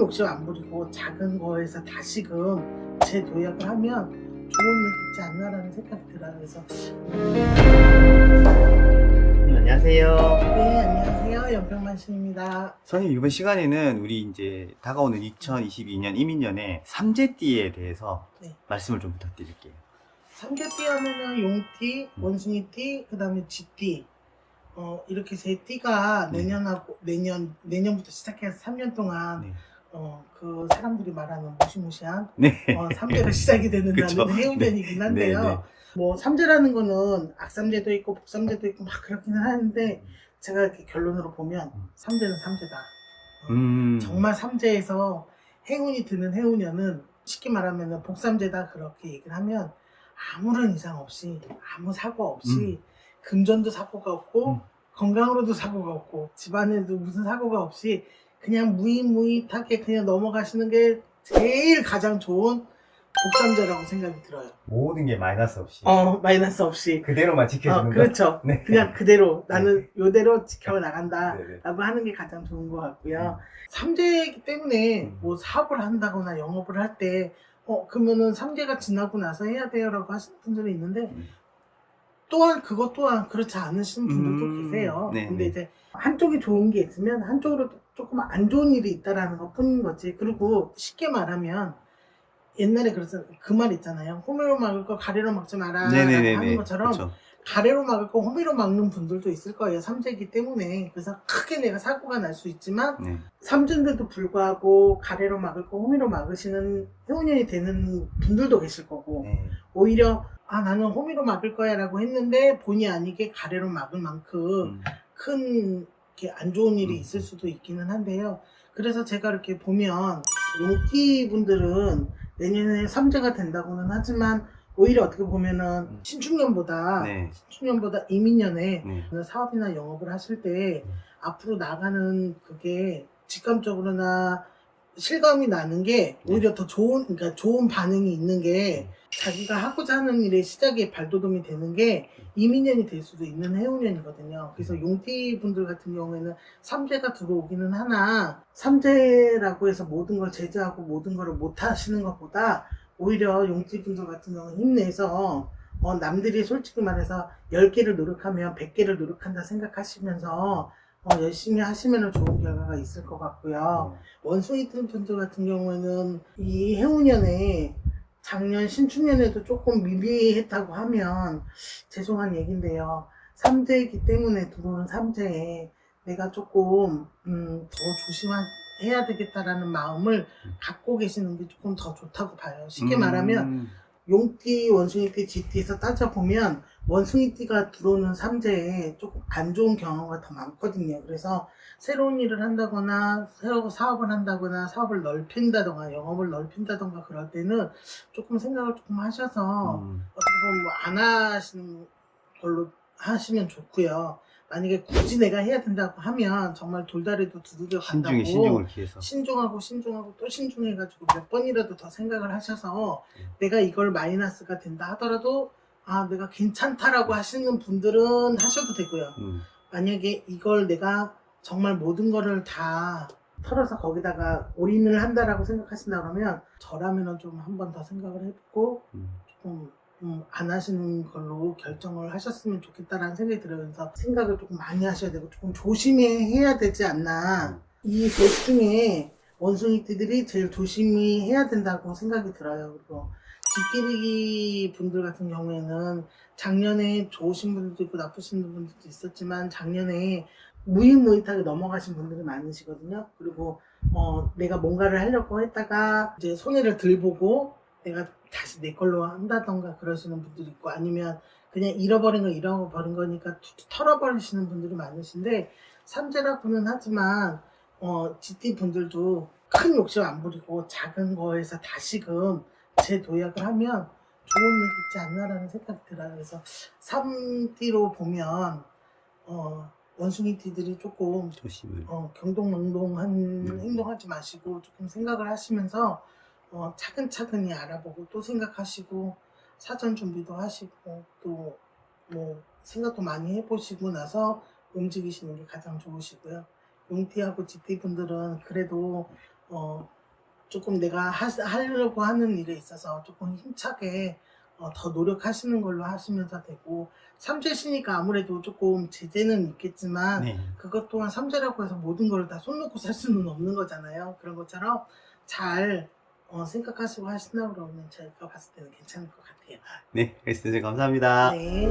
욕심 안 부리고 작은 거에서 다시금 재도약을 하면 좋은 일 있지 않나라는 생각이 들어요. 그래서 네, 안녕하세요. 네 안녕하세요 연평만 씨입니다. 선생님 이번 시간에는 우리 이제 다가오는 2022년 이민년의 삼재띠에 대해서 네. 말씀을 좀 부탁드릴게요. 삼계띠 하면은 용띠, 음. 원숭이띠, 그다음에 쥐띠. 어 이렇게 세 띠가 네. 내년하고 내년 내년부터 시작해서 3년 동안 네. 어 그 사람들이 말하는 무시무시한 네. 어, 삼재가 시작이 되는 그쵸. 나는 해운년이긴 한데요. 네, 네. 뭐 삼재라는 거는 악삼재도 있고 복삼재도 있고 막 그렇기는 하는데 제가 이렇게 결론으로 보면 음. 삼재는 삼재다. 어, 음. 정말 삼재에서 행운이 드는 해운년은 쉽게 말하면 복삼재다 그렇게 얘기를 하면 아무런 이상 없이 아무 사고 없이 금전도 사고가 없고 음. 건강으로도 사고가 없고 집안에도 무슨 사고가 없이 그냥 무의무의하게 그냥 넘어가시는 게 제일 가장 좋은 복삼재라고 생각이 들어요. 모든 게 마이너스 없이 어 마이너스 없이. 그대로만 어, 지켜주는 거. 그렇죠. 네. 그냥 그대로 나는 요대로 지켜 나간다. 네, 네. 라고 하는 게 가장 좋은 것 같고요. 음. 삼재이기 때문에 음. 뭐 사업을 한다거나 영업을 할 때, 어, 그러면은 삼재가 지나고 나서 해야 돼요라고 하시는 분들이 있는데, 음. 또한 그것 또한 그렇지 않으신 분들도 음. 계세요. 네, 근데 네. 이제 한쪽이 좋은 게 있으면 한쪽으로 조금 안 좋은 일이 있다라는 것 뿐인 거지. 그리고 쉽게 말하면, 옛날에 그래서 그말 있잖아요. 호미로 막을 거 가래로 막지 마라. 네네네네. 하는 것처럼 그쵸. 가래로 막을 거 호미로 막는 분들도 있을 거예요. 삼재이기 때문에. 그래서 크게 내가 사고가 날 수 있지만 네. 삼재인데도 불구하고 가래로 막을 거 호미로 막으시는 해운년이 되는 분들도 계실 거고 네. 오히려 아 나는 호미로 막을 거야 라고 했는데 본의 아니게 가래로 막을 만큼 음. 큰 이렇게 안 좋은 일이 음. 있을 수도 있기는 한데요. 그래서 제가 이렇게 보면 용띠 분들은 내년에 삼재가 된다고는 하지만 오히려 어떻게 보면은 음. 신축년보다 네. 신축년보다 이민년에 네. 사업이나 영업을 하실 때 음. 앞으로 나가는 그게 직감적으로나 실감이 나는 게 네. 오히려 더 좋은 그러니까 좋은 반응이 있는 게 자기가 하고자 하는 일의 시작에 발돋움이 되는 게 이민년이 될 수도 있는 해운년이거든요. 그래서 음. 용띠 분들 같은 경우에는 삼재가 들어오기는 하나 삼재라고 해서 모든 걸 제재하고 모든 걸 못 하시는 것보다 오히려 용띠 분들 같은 경우는 힘내서 어, 남들이 솔직히 말해서 10개를 노력하면 100개를 노력한다 생각하시면서 어, 열심히 하시면 좋은 결과가 있을 것 같고요. 원숭이 뜬 분들 같은 경우에는 이 해운년에 작년 신축년에도 조금 미비했다고 하면 죄송한 얘긴데요. 삼재이기 때문에 들어오는 삼재에 내가 조금 음, 더 조심해야 되겠다라는 마음을 갖고 계시는 게 조금 더 좋다고 봐요. 쉽게 말하면 음. 용띠, 원숭이띠, 쥐띠에서 따져보면 원숭이띠가 들어오는 삼재에 조금 안 좋은 경우가 더 많거든요. 그래서 새로운 일을 한다거나 새로 사업을 한다거나 사업을 넓힌다거나 영업을 넓힌다거나 그럴 때는 조금 생각을 조금 하셔서 음. 어떻게 보면 뭐 안 하시는 걸로 하시면 좋고요. 만약에 굳이 내가 해야 된다고 하면 정말 돌다리도 두들겨 간다고 신중에 신중을 기해서. 신중하고 신중하고 또 신중해가지고 몇 번이라도 더 생각을 하셔서 음. 내가 이걸 마이너스가 된다 하더라도 아 내가 괜찮다라고 하시는 분들은 하셔도 되고요. 음. 만약에 이걸 내가 정말 모든 거를 다 털어서 거기다가 올인을 한다라고 생각하신다 그러면 저라면은 좀 한 번 더 생각을 해보고 음. 조금 음, 안 하시는 걸로 결정을 하셨으면 좋겠다라는 생각이. 그래서 생각을 조금 많이 하셔야 되고 조금 조심히 해야 되지 않나. 이 셋 중에 원숭이띠들이 제일 조심히 해야 된다고 생각이 들어요. 그리고 뒷기르기 분들 같은 경우에는 작년에 좋으신 분들도 있고 나쁘신 분들도 있었지만 작년에 무의무의하게 넘어가신 분들이 많으시거든요. 그리고 어, 내가 뭔가를 하려고 했다가 이제 손해를 덜 보고 내가 다시 내 걸로 한다던가 그러시는 분들이 있고 아니면 그냥 잃어버린 거 잃어버린 거니까 털어버리시는 분들이 많으신데 삼재라고는 하지만 어, GT 분들도 큰 욕심 안 부리고 작은 거에서 다시금 재도약을 하면 좋은 일 있지 않나라는 생각이 들어요. 그래서 3D로 보면 어, 원숭이 띠들이 조금 조심을. 어, 경동망동한 음. 행동하지 마시고 조금 생각을 하시면서 어, 차근차근히 알아보고 또 생각하시고 사전 준비도 하시고 또 뭐 생각도 많이 해보시고 나서 움직이시는 게 가장 좋으시고요. 용띠하고 GT 분들은 그래도 어, 조금 내가 하, 하려고 하는 일에 있어서 조금 힘차게 어, 더 노력하시는 걸로 하시면서 되고 삼재시니까 아무래도 조금 제재는 있겠지만 네. 그것 또한 삼재라고 해서 모든 걸 다 손 놓고 살 수는 없는 거잖아요. 그런 것처럼 잘 어, 생각하시고 하신다 그러면 제가 봤을 때는 괜찮을 것 같아요. 네, 그래서 감사합니다. 네.